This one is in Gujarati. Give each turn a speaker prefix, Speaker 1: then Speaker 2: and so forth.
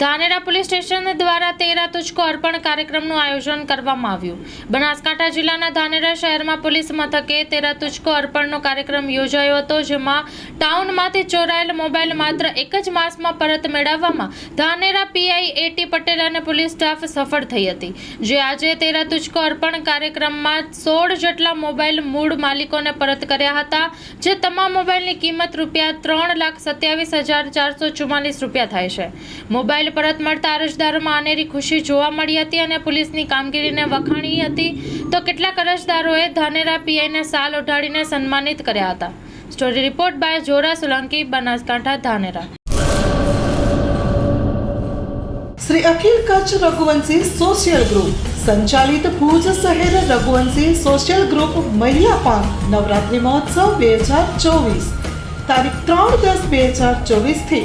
Speaker 1: ધાનેરા પોલીસ સ્ટેશન દ્વારા તેરા તુચકો અર્પણ કાર્યક્રમનું આયોજન કરવામાં આવ્યું. બનાસકાંઠા જિલ્લાના ધાનેરા શહેરમાં પોલીસ મથકે તેરા તુચકો અર્પણનો કાર્યક્રમ યોજાયો હતો, જેમાં ટાઉનમાંથી ચોરાયેલ મોબાઈલ માત્ર એક જ માસમાં પરત મેળવવામાં ધાનેરા પીઆઈ એટી પટેલ અને પોલીસ સ્ટાફ સફળ થઈ હતી. જે આજે તેરા તુચકો અર્પણ કાર્યક્રમમાં સોળ જેટલા મોબાઈલ મૂળ માલિકોને પરત કર્યા હતા, જે તમામ મોબાઈલની કિંમત રૂપિયા ત્રણ લાખ સત્યાવીસ હજાર ચારસો ચુમ્માલીસ રૂપિયા થાય છે. મોબાઈલ પરત મળતા અરજદારોમાં અનેરી ખુશી જોવા મળી હતી અને પોલીસની કામગીરીને વખાણી હતી. તો કેટલાક અરજદારોએ ધાનેરા પીઆઈને સાલ ઉઠાડીને સન્માનિત કર્યા હતા. Story report by Jora Solanki, Banaskantha, Dhanera.
Speaker 2: Shri Akhil Kutch Raghuvanshi social group સંચાલિત ભુજ શહેર રઘુવંશી સોશિયલ ગ્રુપ મહિલા પાંખ નવરાત્રિ મહોત્સવ બે હજાર ચોવીસ. તારીખ ત્રણ દસ બે હજાર ચોવીસથી